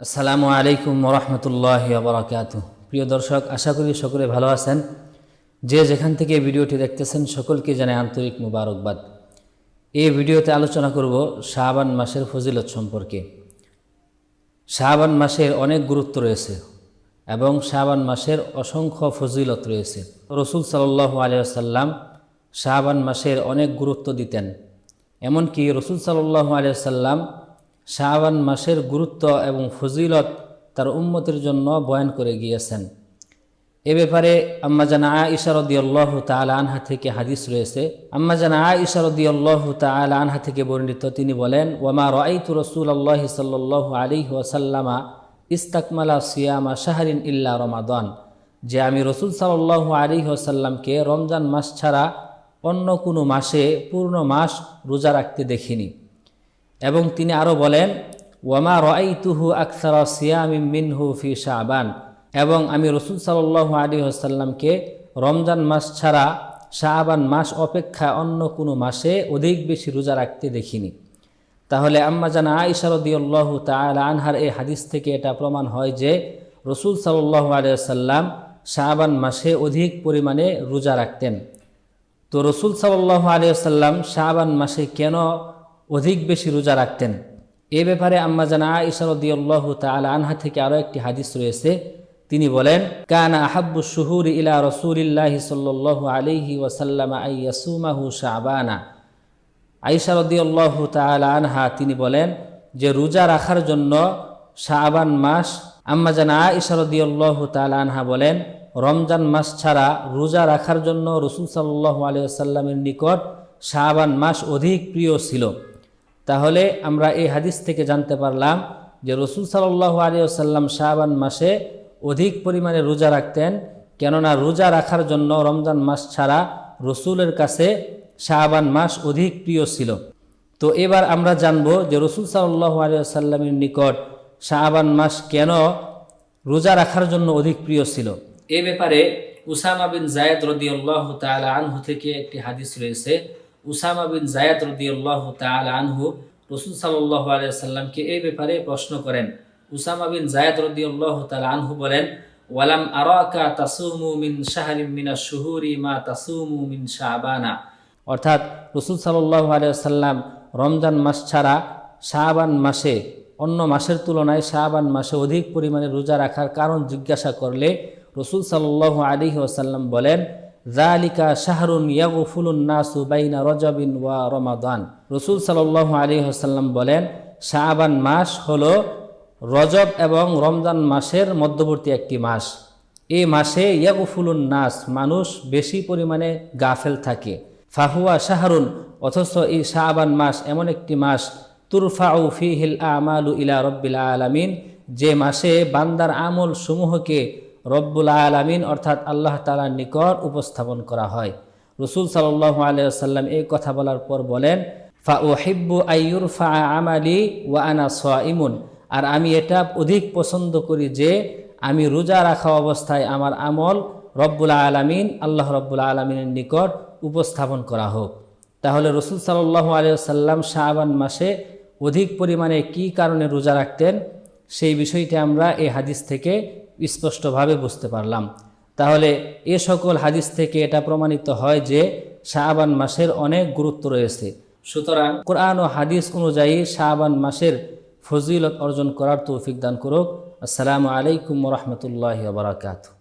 আসসালামু আলাইকুম রহমতুল্লাহ বরাকাত প্রিয় দর্শক, আশা করি সকলে ভালো আছেন। যে যেখান থেকে ভিডিওটি দেখতেছেন, সকলকে জানাই আন্তরিক মুবারকবাদ। এই ভিডিওতে আলোচনা করব শাহবান মাসের ফজিলত সম্পর্কে। শাহবান মাসের অনেক গুরুত্ব রয়েছে এবং শাহবান মাসের অসংখ্য ফজিলত রয়েছে। রসুল সাল্লাহ আলিয়াল্লাম শাহবান মাসের অনেক গুরুত্ব দিতেন। এমনকি রসুল সাল্লাহ আলিয়াল্লাম শাহবান মাসের গুরুত্ব এবং ফজিলত তার উম্মতের জন্য বয়ান করে গিয়েছেন। এ ব্যাপারে আম্মাজানা আ ইশারদিয়াল্লাহ তালা আনহা থেকে হাদিস রয়েছে। আম্মাজানা আ ইশারদিয়াল্লাহ তালা আনহা থেকে বর্ণিত তিনি বলেন ওমা রাইতু রসুল আল্লাহ সাল্লাহ আলী ওয়াসাল্লামা ইস্তাকমালা সিয়ামা শাহরিন ইল্লা রমাদান। যে আমি রসুল সাল্লাহ আলী ওসাল্লামকে রমজান মাস ছাড়া অন্য কোনো মাসে পূর্ণ মাস রোজা রাখতে দেখিনি। এবং তিনি আরও বলেন, ওয়ামা রাইতুহু আকসার সিয়ামি মিনহু ফি শাহবান এবং আমি রসুল সাল্লাহ আলী আসাল্লামকে রমজান মাস ছাড়া শাহবান মাস অপেক্ষা অন্য কোনো মাসে অধিক বেশি রোজা রাখতে দেখিনি। তাহলে আম্মা জানা আইসারদিউল্লাহ তালা আনহার এই হাদিস থেকে এটা প্রমাণ হয় যে রসুল সাল্লাহ আলিয়াল্লাম শাহবান মাসে অধিক পরিমাণে রোজা রাখতেন। তো রসুল সাল্লাহ আলিয়াল্লাম শাহবান মাসে কেন অধিক বেশি রোজা রাখতেন। এ ব্যাপারে আম্মা জানা ইসারদিউল্লাহ তালা আনহা থেকে আরও একটি হাদিস রয়েছে। তিনি বলেন, কানা আহাব্বু শুহুর ইলা রসুলিল্লাহি সাল্লাহ আলিহি ওয়াসাল্লাম আইয়াসুমাহু শাহবানা আইসা রদিউল্লাহ তালা আনহা তিনি বলেন, যে রোজা রাখার জন্য শাহবান মাস, আম্মা জানা আইসা রদিউল্লাহ তালা আনহা বলেন, রমজান মাস ছাড়া রোজা রাখার জন্য রসুল সাল্লাহ আলিয়াল্লামের নিকট শাহবান মাস অধিক প্রিয় ছিল। তাহলে আমরা এই হাদিস থেকে জানতে পারলাম যে রসুল সাল্লাহ আলিয়াল্লাম শাহবান মাসে অধিক পরিমাণে রোজা রাখতেন, কেননা রোজা রাখার জন্য রমজান মাস ছাড়া রসুলের কাছে শাহবান মাস অধিক প্রিয় ছিল। তো এবার আমরা জানব যে রসুল সাল্লাহ আলিয়াল্লামের নিকট শাহবান মাস কেন রোজা রাখার জন্য অধিক প্রিয় ছিল? এ ব্যাপারে উসামা বিন জায়দ রদিউল্লাহ তালা আনহু থেকে একটি হাদিস রয়েছে। উসামা বিন জায়দ রদিউল্লাহ তালা আনহু রসুল সাল্লাহ আলিয়াল্লামকে এই ব্যাপারে প্রশ্ন করেন। উসামা বিন জায়দ রদিউল্লাহ তালা আনহু বলেন, ওয়ালাম আরাকা তাসুমু মিন শাহরিম মিনা শুহুরি মা তাসুমু মিন শাহবানা অর্থাৎ রসুল সাল্লাহ আলিয়াল্লাম রমজান মাস ছাড়া শাহবান মাসে, অন্য মাসের তুলনায় শাহবান মাসে অধিক পরিমাণে রোজা রাখার কারণ জিজ্ঞাসা করলে রসুল সাল্লাহ আলী ওসাল্লাম বলেন জালিকা শাহরুন ইয়াগুফুলুন নাসু বাইনা রজাবিন ওয়া রমাদান। রসুল সাল্লাহ আলী ওসাল্লাম বলেন শাহবান মাস হল রজব এবং রমজান মাসের মধ্যবর্তী একটি মাস। এই মাসে ইয়াগুফুলুন নাস, মানুষ বেশি পরিমাণে গাফেল থাকে। ফাহুয়া শাহরুন, অথচ এই শাহবান মাস এমন একটি মাস, তুরফাউ ফিহিল আমালু ইলা রব্বিল আলামিন, যে মাসে বান্দার আমল সমূহকে রব্বুল আলামিন, অর্থাৎ আল্লাহ তালার নিকট উপস্থাপন করা হয়। রসুল সাল্লাহ আলিয়াল্লাম এই কথা বলার পর বলেন ফা ও হিব্বু আইয়ুর ফা আমালি ওয়া আনা ইমুন আর আমি এটা অধিক পছন্দ করি যে, আমি রোজা রাখা অবস্থায় আমার আমল রব্বুল আলমিন, আল্লাহ রব্বুল আলমিনের নিকট উপস্থাপন করা হোক। তাহলে রসুল সাল্লাহ আলিয়াল্লাম শাহবান মাসে অধিক পরিমাণে কি কারণে রোজা রাখতেন? সেই বিষয়টি আমরা এই হাদিস থেকে স্পষ্টভাবে বুঝতে পারলাম। তাহলে এ সকল হাদিস থেকে এটা প্রমাণিত হয় যে শাহবান মাসের অনেক গুরুত্ব রয়েছে। সুতরাং কোরআন ও হাদিস অনুযায়ী শাহবান মাসের ফজিলত অর্জন করার তৌফিক দান করুক। আসসালামু আলাইকুম রহমতুল্লাহ বারাকাতু